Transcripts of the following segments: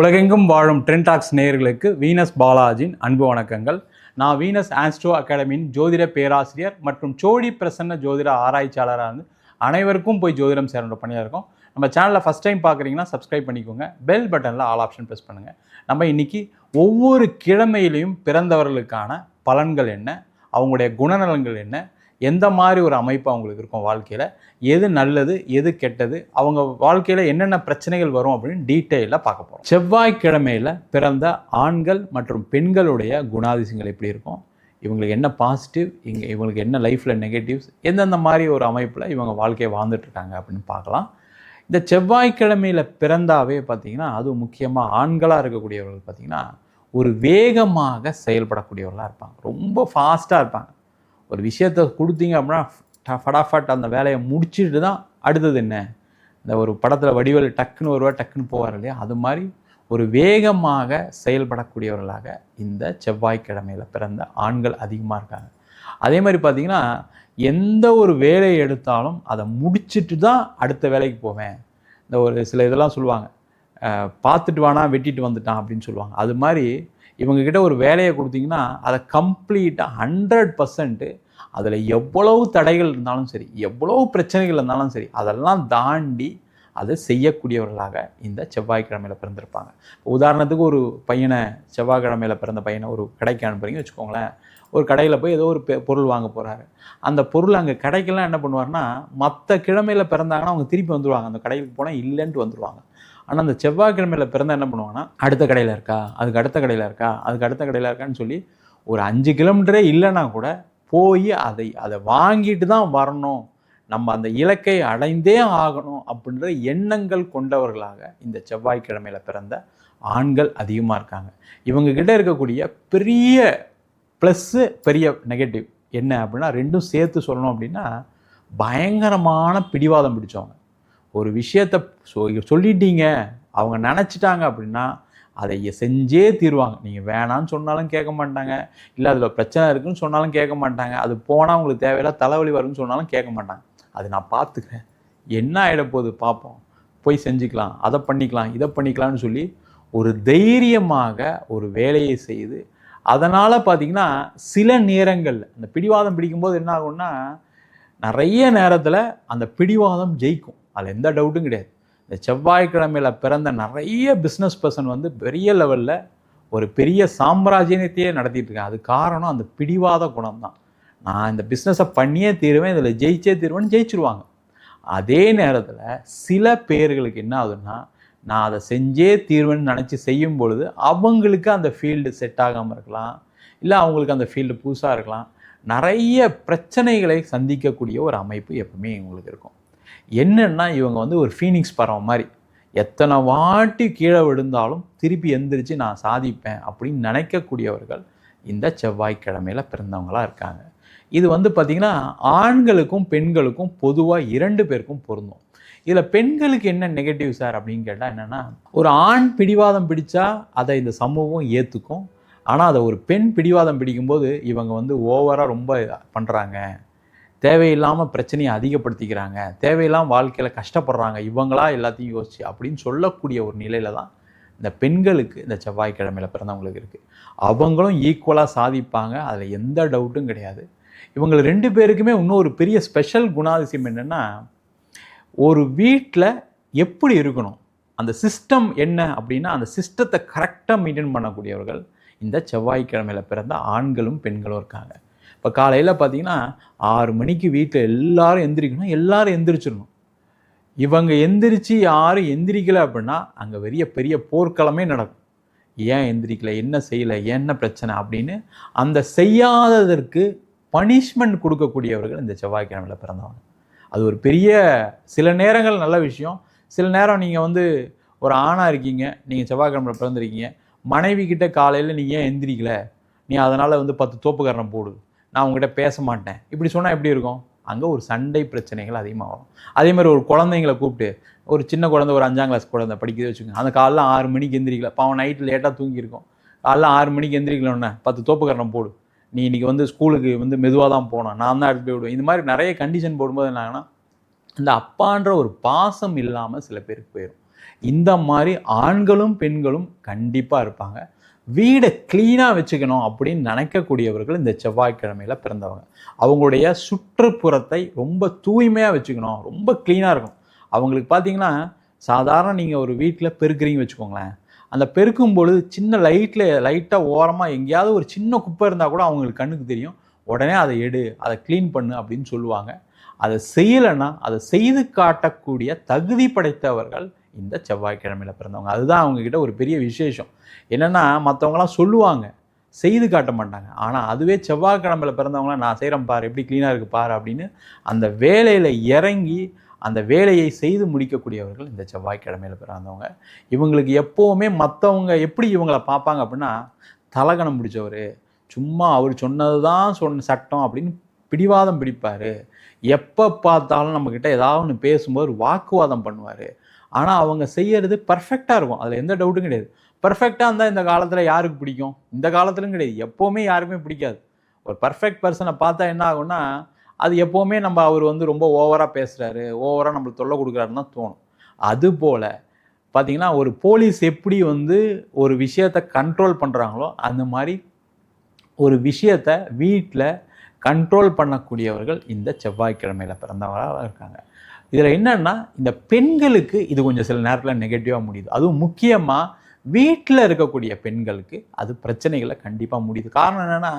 உலகெங்கும் வாழும் ட்ரெண்டாக்ஸ் நேயர்களுக்கு வீனஸ் பாலாஜின் அன்பு வணக்கங்கள். நான் வீனஸ் ஆன்ஸ்ட்ரோ அகாடமியின் ஜோதிட பேராசிரியர் மற்றும் சோடி பிரசன்ன ஜோதிட ஆராய்ச்சியாளராக இருந்து அனைவருக்கும் போய் ஜோதிடம் சேரன்ற பண்ணியாக இருக்கோம் நம்ம சேனலில் ஃபஸ்ட் டைம் பார்க்குறீங்கன்னா சப்ஸ்கிரைப் பண்ணிக்கோங்க. பெல் பட்டனில் ஆல் ஆப்ஷன் ப்ரெஸ் பண்ணுங்கள் நம்ம இன்னைக்கு ஒவ்வொரு கிழமையிலையும் பிறந்தவர்களுக்கான பலன்கள் என்ன? அவங்களுடைய குணநலன்கள் என்ன? எந்த மாதிரி ஒரு அமைப்பு அவங்களுக்கு இருக்கும் வாழ்க்கையில்? எது நல்லது எது கெட்டது? அவங்க வாழ்க்கையில் என்னென்ன பிரச்சனைகள் வரும் அப்படின்னு டீட்டெயிலாக பார்க்க போகிறோம் செவ்வாய்க்கிழமையில் பிறந்த ஆண்கள் மற்றும் பெண்களுடைய குணாதிசயங்கள் எப்படி இருக்கும்? இவங்களுக்கு என்ன பாசிட்டிவ் இங்கே இவங்களுக்கு என்ன லைஃப்பில் நெகட்டிவ்ஸ் எந்தெந்த மாதிரி ஒரு அமைப்பில் இவங்க வாழ்க்கையை வாழ்ந்துட்டுருக்காங்க அப்படின்னு பார்க்கலாம். இந்த செவ்வாய்க்கிழமையில் பிறந்தாவே பார்த்தீங்கன்னா அதுவும் முக்கியமாக ஆண்களாக இருக்கக்கூடியவர்கள் பார்த்திங்கன்னா ஒரு வேகமாக செயல்படக்கூடியவர்களாக இருப்பாங்க. ரொம்ப ஃபாஸ்ட்டாக இருப்பாங்க. ஒரு விஷயத்த கொடுத்தீங்க அப்படின்னா ஃபடாஃபட் அந்த வேலையை முடிச்சுட்டு தான் அடுத்தது என்ன? இந்த ஒரு படத்தில் வடிவல் டக்குன்னு வருவா டக்குன்னு போவார் இல்லையா? அது மாதிரி ஒரு வேகமாக செயல்படக்கூடியவர்களாக இந்த செவ்வாய்க்கிழமையில் பிறந்த ஆண்கள் அதிகமாக இருக்காங்க. அதே மாதிரி பார்த்தீங்கன்னா எந்த ஒரு வேலையை எடுத்தாலும் அதை முடிச்சுட்டு தான் அடுத்த வேலைக்கு போவேன். இந்த ஒரு சில இதெல்லாம் சொல்லுவாங்க. பார்த்துட்டு வானா வெட்டிட்டு வந்துட்டான் அப்படின்னு சொல்லுவாங்க. அது மாதிரி இவங்கக்கிட்ட ஒரு வேலையை கொடுத்தீங்கன்னா அதை கம்ப்ளீட்டாக ஹண்ட்ரட் பர்சன்ட்டு அதில் எவ்வளவு தடைகள் இருந்தாலும் சரி எவ்வளவு பிரச்சனைகள் இருந்தாலும் சரி அதெல்லாம் தாண்டி அதை செய்யக்கூடியவர்களாக இந்த செவ்வாய்க்கிழமையில் பிறந்திருப்பாங்க. உதாரணத்துக்கு ஒரு பையனை செவ்வாய்க்கிழமையில் பிறந்த பையனை ஒரு கடைக்கு அனுப்புகிறீங்க வச்சுக்கோங்களேன். ஒரு கடையில் போய் ஏதோ ஒரு பெ- பொருள் வாங்க போகிறாரு அந்த பொருள் அங்கே கடைக்கெல்லாம் என்ன பண்ணுவார்னா மற்ற கிழமையில் பிறந்தாங்கன்னா அவங்க திருப்பி வந்துடுவாங்க அந்த கடைக்கு போனால் இல்லைன்ட்டு வந்துடுவாங்க ஆனால் அந்த செவ்வாய்க்கிழமையில் பிறந்தா என்ன பண்ணுவாங்கன்னா அடுத்த கடையில் இருக்கா? அதுக்கு அடுத்த கடையில் இருக்கா? அதுக்கு அடுத்த கடையில் இருக்கான்னு சொல்லி ஒரு அஞ்சு கிலோமீட்டரே இல்லைன்னா கூட போய் அதை அதை வாங்கிட்டு தான் வரணும். நம்ம அந்த இலக்கை அடைந்தே ஆகணும் அப்படின்ற எண்ணங்கள் கொண்டவர்களாக இந்த செவ்வாய்க்கிழமையில் பிறந்த ஆண்கள் அதிகமாக இருக்காங்க. இவங்க கிட்ட இருக்கக்கூடிய பெரிய ப்ளஸ்ஸு பெரிய நெகட்டிவ் என்ன அப்படின்னா ரெண்டும் சேர்த்து சொல்லணும் அப்படின்னா பயங்கரமான பிடிவாதம் பிடிச்சவங்க. ஒரு விஷயத்த சொ சொல்லிட்டீங்க அவங்க நினச்சிட்டாங்க அப்படின்னா அதை செஞ்சே தீருவாங்க. நீங்கள் வேணான்னு சொன்னாலும் கேட்க மாட்டாங்க. இல்லை அதில் பிரச்சனை இருக்குன்னு சொன்னாலும் கேட்க மாட்டாங்க. அது போனால் அவங்களுக்கு தேவையில்ல தலைவலி வரும்னு சொன்னாலும் கேட்க மாட்டாங்க. அது நான் பார்த்துக்கிறேன். என்ன ஆகிட போகுது பார்ப்போம் போய் செஞ்சுக்கலாம் அதை பண்ணிக்கலாம் இதை பண்ணிக்கலாம்னு சொல்லி ஒரு தைரியமாக ஒரு வேலையை செய்து அதனால் பார்த்தீங்கன்னா சில நேரங்களில் அந்த பிடிவாதம் பிடிக்கும்போது என்ன ஆகும்னா நிறைய நேரத்தில் அந்த பிடிவாதம் ஜெயிக்கும். அதில் எந்த டவுட்டும் கிடையாது. இந்த செவ்வாய்க்கிழமையில் பிறந்த நிறைய பிஸ்னஸ் பர்சன் வந்து பெரிய லெவலில் ஒரு பெரிய சாம்ராஜ்யத்தையே நடத்திட்டுருக்கேன் அது காரணம் அந்த பிடிவாத குணம் தான் நான் இந்த பிஸ்னஸை பண்ணியே தீருவேன் இதில் ஜெயிச்சே தீருவேன்னு ஜெயிச்சிருவாங்க. அதே நேரத்தில் சில பேர்களுக்கு என்ன ஆகுதுன்னா நான் அதை செஞ்சே தீர்வேன்னு நினச்சி செய்யும் பொழுது அவங்களுக்கு அந்த ஃபீல்டு செட் ஆகாமல் இருக்கலாம். இல்லை அவங்களுக்கு அந்த ஃபீல்டு புதுசாக இருக்கலாம். நிறைய பிரச்சனைகளை சந்திக்கக்கூடிய ஒரு அமைப்பு எப்பவுமே எங்களுக்கு இருக்கும். என்னென்னா இவங்க வந்து ஒரு ஃபீனிக்ஸ் பறவை மாதிரி. எத்தனை வாட்டி கீழே விழுந்தாலும் திருப்பி எந்திரிச்சு நான் சாதிப்பேன் அப்படின்னு நினைக்கக்கூடியவர்கள் இந்த செவ்வாய்க்கிழமையில் பிறந்தவங்களாக இருக்காங்க. இது வந்து பார்த்திங்கன்னா ஆண்களுக்கும் பெண்களுக்கும் பொதுவாக இரண்டு பேருக்கும் பொருந்தும். இதில் பெண்களுக்கு என்ன நெகட்டிவ் சார் அப்படின்னு கேட்டால் என்னென்னா ஒரு ஆண் பிடிவாதம் பிடிச்சா அதை இந்த சமூகம் ஏற்றுக்கும் ஆனால் அதை ஒரு பெண் பிடிவாதம் பிடிக்கும்போது இவங்க வந்து ஓவராக ரொம்ப பண்ணுறாங்க தேவையில்லாமல் பிரச்சனையை அதிகப்படுத்திக்கிறாங்க. தேவையில்லாமல் வாழ்க்கையில் கஷ்டப்படுறாங்க. இவங்களா எல்லாத்தையும் யோசிச்சு அப்படின்னு சொல்லக்கூடிய ஒரு நிலையில தான் இந்த பெண்களுக்கு இந்த செவ்வாய்க்கிழமையில் பிறந்தவங்களுக்கு இருக்குது அவங்களும் ஈக்குவலாக சாதிப்பாங்க. அதில் எந்த டவுட்டும் கிடையாது. இவங்க ரெண்டு பேருக்குமே இன்னும் ஒரு பெரிய ஸ்பெஷல் குணாதிசயம் என்னென்னா ஒரு வீட்டில் எப்படி இருக்கணும்? அந்த சிஸ்டம் என்ன அப்படின்னா அந்த சிஸ்டத்தை கரெக்டாக மெயின்டைன் பண்ணக்கூடியவர்கள் இந்த செவ்வாய்க்கிழமையில் பிறந்த ஆண்களும் பெண்களும் இருக்காங்க. இப்போ காலையில் பார்த்தீங்கன்னா ஆறு மணிக்கு வீட்டில் எல்லாரும் எந்திரிக்கணும் எல்லாரும் எந்திரிச்சிடணும். இவங்க எந்திரிச்சு யாரும் எந்திரிக்கலை அப்படின்னா அங்கே பெரிய பெரிய போர்க்களமே நடக்கும். ஏன் எந்திரிக்கலை என்ன செய்யலை என்ன பிரச்சனை அப்படின்னு அந்த செய்யாததற்கு பனிஷ்மெண்ட் கொடுக்கக்கூடியவர்கள் இந்த செவ்வாய்க்கிழமையில் பிறந்தவங்க. அது ஒரு பெரிய சில நேரங்கள் நல்ல விஷயம். சில நேரம் நீங்கள் வந்து ஒரு ஆணாக இருக்கீங்க நீங்கள் செவ்வாய்க்கிழமையில் பிறந்திருக்கீங்க. மனைவி கிட்ட காலையில் நீ ஏன் எந்திரிக்கல? நீ அதனால் வந்து பத்து தோப்புக்காரனை போடு. நான் உங்ககிட்ட பேச மாட்டேன். இப்படி சொன்னால் எப்படி இருக்கும்? அங்கே ஒரு சண்டை பிரச்சனைகள் அதிகமாக வரும். அதே மாதிரி ஒரு குழந்தைங்களை கூப்பிட்டு ஒரு சின்ன குழந்தை ஒரு அஞ்சாம் கிளாஸ் குழந்தை படிக்கவே வச்சுக்கோங்க. அந்த காலைல ஆறு மணிக்கு எந்திரிக்கல. பாவம் நைட்டு லேட்டாக தூங்கியிருக்கோம். காலைல ஆறு மணிக்கு எந்திரிக்கலன்னு பத்து தோப்புக்கரணம் போடு. நீ இன்றைக்கி வந்து ஸ்கூலுக்கு வந்து மெதுவாக தான் போகணும். நான் தான் எடுத்து போய் விடுவேன். இந்த மாதிரி நிறைய கண்டிஷன் போடும்போது என்ன இந்த அப்பான்ற ஒரு பாசம் இல்லாமல் சில பேருக்கு போயிடும் இந்த மாதிரி ஆண்களும் பெண்களும் கண்டிப்பாக இருப்பாங்க. வீடை க்ளீனாக வச்சுக்கணும் அப்படின்னு நினைக்கக்கூடியவர்கள் இந்த செவ்வாய்க்கிழமையில் பிறந்தவங்க. அவங்களுடைய சுற்றுப்புறத்தை ரொம்ப தூய்மையாக வச்சுக்கணும். ரொம்ப க்ளீனாக இருக்கும் அவங்களுக்கு பார்த்தீங்கன்னா சாதாரண நீங்கள் ஒரு வீட்டில் பெருக்கிறீங்க வச்சுக்கோங்களேன். அந்த பெருக்கும் பொழுது சின்ன லைட்டில் லைட்டாக ஓரமாக எங்கேயாவது ஒரு சின்ன குப்பை இருந்தால் கூட அவங்களுக்கு கண்ணுக்கு தெரியும். உடனே அதை எடு அதை க்ளீன் பண்ணு அப்படின்னு சொல்லுவாங்க. அதை செய்யலைன்னா அதை செய்து காட்டக்கூடிய தகுதி படைத்தவர்கள் இந்த செவ்வாய்க்கிழமையில் பிறந்தவங்க. அதுதான் அவங்கக்கிட்ட ஒரு பெரிய விசேஷம். என்னென்னா மற்றவங்களாம் சொல்லுவாங்க. செய்து காட்ட மாட்டாங்க. ஆனால் அதுவே செவ்வாய்க்கிழமையில் பிறந்தவங்களாம் நான் செய்கிறேன் பார் எப்படி க்ளீனாக இருக்குது பார் அப்படின்னு அந்த வேலையில் இறங்கி அந்த வேலையை செய்து முடிக்கக்கூடியவர்கள் இந்த செவ்வாய்க்கிழமையில் பிறந்தவங்க. இவங்களுக்கு எப்போவுமே மற்றவங்க எப்படி இவங்களை பார்ப்பாங்க அப்படின்னா தலகணம் பிடிச்சவர். சும்மா அவர் சொன்னது தான் சொன்ன சட்டம் அப்படின்னு பிடிவாதம் பிடிப்பார். எப்போ பார்த்தாலும் நம்மக்கிட்ட ஏதாவது ஒன்று பேசும்போது வாக்குவாதம் பண்ணுவார். ஆனால் அவங்க செய்யறது பர்ஃபெக்டாக இருக்கும். அதில் எந்த டவுட்டும் கிடையாது. பர்ஃபெக்டாக இருந்தால் இந்த காலத்தில் யாருக்கு பிடிக்கும்? இந்த காலத்துலையும் கிடையாது. எப்போவுமே யாருக்குமே பிடிக்காது. ஒரு பர்ஃபெக்ட் பர்சனை பார்த்தா என்ன ஆகும்னா அது எப்போவுமே நம்ம அவர் வந்து ரொம்ப ஓவராக பேசுகிறாரு ஓவராக நம்மளுக்கு தொல்லை கொடுக்குறாருன்னு தான் தோணும். அதுபோல் பார்த்தீங்கன்னா ஒரு போலீஸ் எப்படி வந்து ஒரு விஷயத்தை கண்ட்ரோல் பண்ணுறாங்களோ அந்த மாதிரி ஒரு விஷயத்தை வீட்டில் கண்ட்ரோல் பண்ணக்கூடியவர்கள் இந்த செவ்வாய்க்கிழமையில் பிறந்தவராக இருக்காங்க. இதில் என்னன்னா இந்த பெண்களுக்கு இது கொஞ்சம் சில நேரத்தில் நெகட்டிவாக முடியுது. அதுவும் முக்கியமாக வீட்டில் இருக்கக்கூடிய பெண்களுக்கு அது பிரச்சனைகளை கண்டிப்பாக முடியுது. காரணம் என்னென்னா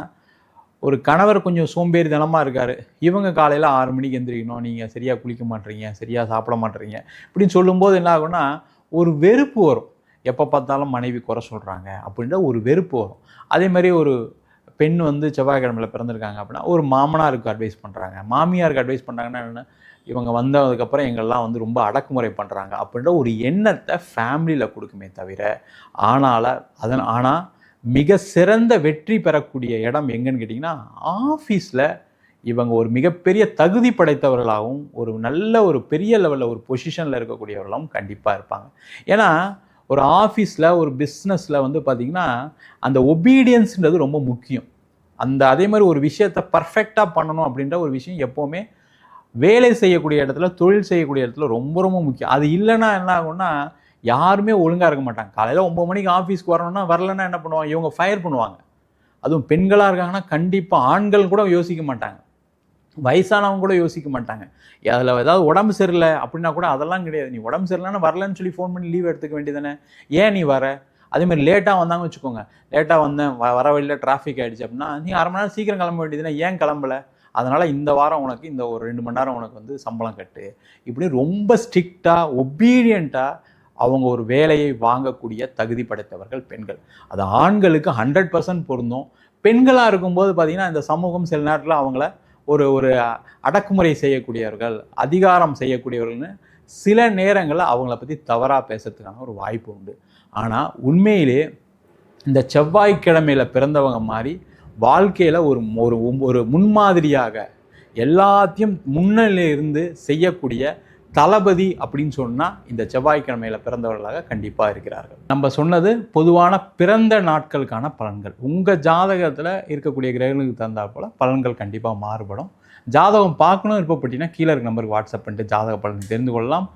ஒரு கணவர் கொஞ்சம் சோம்பேறித்தனமாக இருக்கார். இவங்க காலையில் ஆறு மணிக்கு எந்திரிக்கணும். நீங்கள் சரியாக குளிக்க மாட்டீங்க சரியாக சாப்பிட மாட்டீங்க இப்படின்னு சொல்லும்போது என்ன ஆகும்னா ஒரு வெறுப்பு வரும். எப்போ பார்த்தாலும் மனைவி குறை சொல்கிறாங்க அப்படின்ற ஒரு வெறுப்பு வரும். அதே மாதிரி ஒரு பெண் வந்து செவ்வாய்க்கிழமையில் பிறந்திருக்காங்க அப்படின்னா ஒரு மாமனாருக்கு அட்வைஸ் பண்ணுறாங்க மாமியாருக்கு அட்வைஸ் பண்ணுறாங்கன்னா என்ன இவங்க வந்ததுக்கப்புறம் எங்கெல்லாம் வந்து ரொம்ப அடக்குமுறை பண்ணுறாங்க அப்படின்ற ஒரு எண்ணத்தை ஃபேமிலியில் கொடுக்குமே தவிர ஆனால் அதன் ஆனால் மிக சிறந்த வெற்றி பெறக்கூடிய இடம் எங்கன்னு கேட்டிங்கன்னா ஆஃபீஸில் இவங்க ஒரு மிகப்பெரிய தகுதி படைத்தவர்களாகவும் ஒரு நல்ல ஒரு பெரிய லெவலில் ஒரு பொசிஷனில் இருக்கக்கூடியவர்களாகவும் கண்டிப்பாக இருப்பாங்க. ஏன்னா ஒரு ஆஃபீஸில் ஒரு பிஸ்னஸில் வந்து பார்த்திங்கன்னா அந்த ஒபீடியன்ஸுன்றது ரொம்ப முக்கியம். அந்த அதே மாதிரி ஒரு விஷயத்தை பர்ஃபெக்டாக பண்ணணும் அப்படின்ற ஒரு விஷயம் எப்போவுமே வேலை செய்யக்கூடிய இடத்துல தொழில் செய்யக்கூடிய இடத்துல ரொம்ப ரொம்ப முக்கியம். அது இல்லைன்னா என்ன ஆகும்னா யாருமே ஒழுங்காக இருக்க மாட்டாங்க. காலையில் ஒம்பது மணிக்கு ஆஃபீஸ்க்கு வரணும்னா வரலன்னா என்ன பண்ணுவாங்க? இவங்க ஃபயர் பண்ணுவாங்க. அதுவும் பெண்களாக இருக்காங்கன்னா கண்டிப்பாக ஆண்கள் கூட யோசிக்க மாட்டாங்க. வயசானவங்க கூட யோசிக்க மாட்டாங்க. அதில் ஏதாவது உடம்பு சரியில்லை அப்படின்னா கூட அதெல்லாம் கிடையாது. நீ உடம்பு சரியில்லைன்னா வரலன்னு சொல்லி ஃபோன் பண்ணி லீவ் எடுத்துக்க வேண்டியதானே ஏன் நீ வர? அதேமாதிரி லேட்டாக வந்தாங்க வச்சுக்கோங்க. லேட்டாக வந்தேன் வ வர வழியில் டிராஃபிக் ஆகிடுச்சு அப்படின்னா நீ அரை மணி நேரம் சீக்கிரம் கிளம்ப வேண்டியதுன்னா ஏன் கிளம்பல? அதனால் இந்த வாரம் உனக்கு இந்த ஒரு ரெண்டு மணி நேரம் உனக்கு வந்து சம்பளம் கட்டு. இப்படி ரொம்ப ஸ்ட்ரிக்டாக ஒபீடியண்ட்டாக அவங்க ஒரு வேலையை வாங்கக்கூடிய தகுதி படைத்தவர்கள் பெண்கள். அது ஆண்களுக்கு ஹண்ட்ரட் பர்சன்ட் பொருந்தும். பெண்களாக இருக்கும்போது பார்த்திங்கன்னா இந்த சமூகம் சில நேரத்தில் அவங்கள ஒரு ஒரு அடக்குமுறை செய்யக்கூடியவர்கள் அதிகாரம் செய்யக்கூடியவர்கள்னு சில நேரங்களில் அவங்கள பற்றி தவறாக பேசுறதுக்கான ஒரு வாய்ப்பு உண்டு. ஆனால் உண்மையிலே இந்த செவ்வாய்க்கிழமையில் பிறந்தவங்க மாதிரி வாழ்க்கையில் ஒரு ஒரு ஒரு முன்மாதிரியாக எல்லாத்தையும் முன்னிலிருந்து செய்யக்கூடிய தளபதி அப்படின்னு சொன்னால் இந்த செவ்வாய்க்கிழமையில் பிறந்தவர்களாக கண்டிப்பாக இருக்கிறார்கள். நம்ம சொன்னது பொதுவான பிறந்த நாட்களுக்கான பலன்கள். உங்கள் ஜாதகத்தில் இருக்கக்கூடிய கிரகங்களுக்கு தந்தால் போல் பலன்கள் கண்டிப்பாக மாறுபடும். ஜாதகம் பார்க்கணும் விருப்பப்பட்டீங்கன்னா கீழே இருக்க நம்பருக்கு வாட்ஸ்அப் பண்ணிட்டு ஜாதக பலன் தெரிந்து கொள்ளலாம்.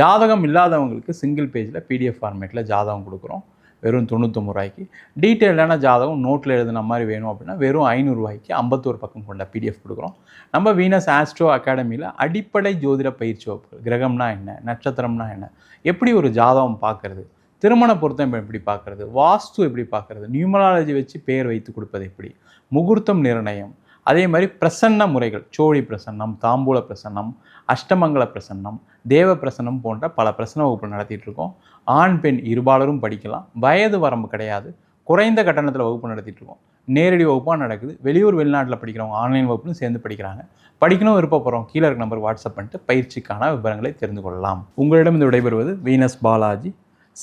ஜாதகம் இல்லாதவங்களுக்கு சிங்கிள் பேஜில் பிடிஎஃப் ஃபார்மேட்டில் ஜாதகம் கொடுக்குறோம். வெறும் தொண்ணூத்தொம்பது ரூபாய்க்கு. டீட்டெயிலான ஜாதகம் நோட்டில் எழுதுன மாதிரி வேணும் அப்படின்னா வெறும் ஐநூறுரூவாய்க்கு ஐம்பத்தோரு பக்கம் கொண்ட பிடிஎஃப் கொடுக்குறோம். நம்ம வீனஸ் ஆஸ்ட்ரோ அகாடமியில் அடிப்படை ஜோதிட பயிற்சி வகுப்புகள் கிரகம்னா என்ன நட்சத்திரம்னா என்ன எப்படி ஒரு ஜாதகம் பார்க்குறது திருமண பொருத்தம் எப்படி பார்க்குறது வாஸ்து எப்படி பார்க்குறது நியூமராலஜி வச்சு பெயர் வைத்து கொடுப்பது எப்படி முகூர்த்தம் நிர்ணயம் அதே மாதிரி பிரசன்ன முறைகள் சோழி பிரசன்னம் தாம்பூல பிரசன்னம் அஷ்டமங்கல பிரசன்னம் தேவ பிரசன்னம் போன்ற பல பிரசன்ன வகுப்பு நடத்திட்டு இருக்கோம். ஆண் பெண் இருபாலரும் படிக்கலாம். வயது வரம்பு கிடையாது. குறைந்த கட்டணத்தில் வகுப்பு நடத்திட்டு இருக்கோம். நேரடி வகுப்பாக நடக்குது. வெளியூர் வெளிநாட்டில் படிக்கிறவங்க ஆன்லைன் வகுப்புன்னு சேர்ந்து படிக்கிறாங்க. படிக்கணும் விருப்பப்படுறோம் கீழே இருக்க நம்பர் வாட்ஸ்அப் பண்ணிட்டு பயிற்சிக்கான விவரங்களை தெரிந்து கொள்ளலாம். உங்களிடம் இந்த விடைபெறுவது வீனஸ் பாலாஜி.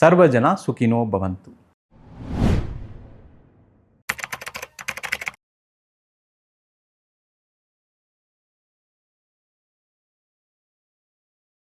சர்வஜனா சுகினோ பவந்து.